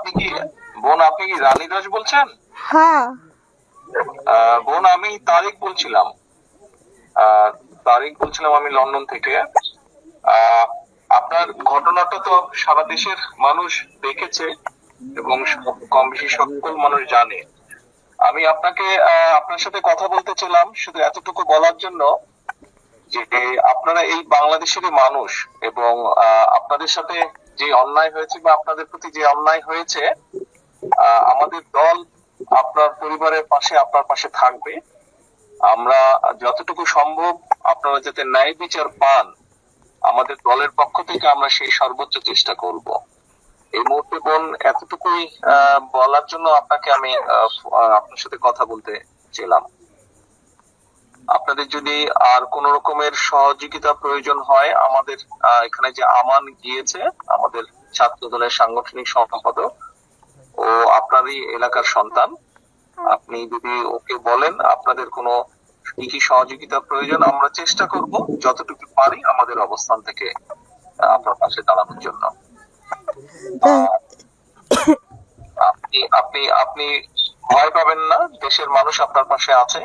আপনি কি বোন আপনি কি রানী দাস বলছেন? হ্যাঁ। বোন আমি তারিক বলছিলাম। তারিক বলছিলাম আমি লন্ডন থেকে। আপনার ঘটনাটা তো সারা দেশের মানুষ দেখেছে এবং কম বেশি সকল মানুষ জানে। আমি আপনাকে আহ, আপনার সাথে কথা বলতে ছিলাম শুধু এতটুকু বলার জন্য যে আপনারা এই বাংলাদেশেরই মানুষ এবং আহ, আপনাদের সাথে যে অন্যায় হয়েছে বা আপনাদের প্রতি যে অন্যায় হয়েছে আমাদের দল আপনার পরিবারের পাশে আপনার পাশে থাকবে। আমরা যতটুকু সম্ভব আপনারা যাতে ন্যায় বিচার পান, আমাদের দলের পক্ষ থেকে আমরা সেই সর্বোচ্চ চেষ্টা করব। এই মুহূর্তে বোন, এতটুকুই বলার জন্য আপনাকে আমি আপনার সাথে কথা বলতে ছিলাম আপনাদের যদি আর কোন রকমের সহযোগিতা প্রয়োজন হয় আমাদের এখানে যে আমান গিয়েছে আমাদের ছাত্র দলের সাংগঠনিক সম্পাদক ও আপনারই এলাকার সন্তান আপনি যদি ওকে বলেন আপনাদের কোনো কি কি সহযোগিতা প্রয়োজন আমরা চেষ্টা করব যতটুকু পারি আমাদের অবস্থান থেকে আপনার পাশে দাঁড়ানোর জন্য। আপনি আপনি আপনি ভয় পাবেন না দেশের মানুষ আপনার পাশে আছে।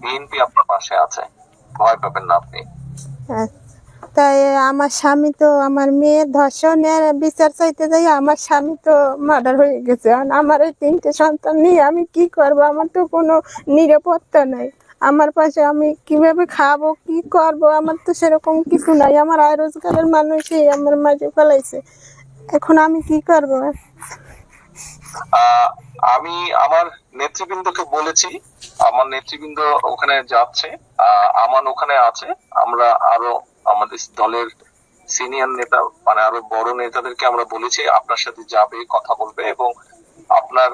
বিএনপি আপনার পাশে আছে। ভয় পাবেন না আপনি। আচ্ছা। তাই আমার স্বামী তো আমার মেয়ের ধর্ষণের বিচার চাইতে যাই আমার স্বামী তো মার্ডার হয়ে গেছে। আমার এই তিনটে সন্তান নিয়ে আমি কি করব? আমার তো কোনো নিরাপত্তা নাই। আমার পাশে আমি কীভাবে খাব, কি করব? আমার তো সেরকম কিছু নাই। আমার আয় রোজগারের মানুষই আমার মাঝে ফেলাইছে। এখন আমি কি করব? আমি আমার নেতৃবৃন্দকে বলেছি, আমার নেতৃবৃন্দ ওখানে যাচ্ছে আমার ওখানে আছে, আমরা আরও আমাদের দলের সিনিয়র নেতা মানে আরও বড় নেতাদেরকে আমরা বলেছি, আপনার সাথে যাবে, কথা বলবে এবং আপনার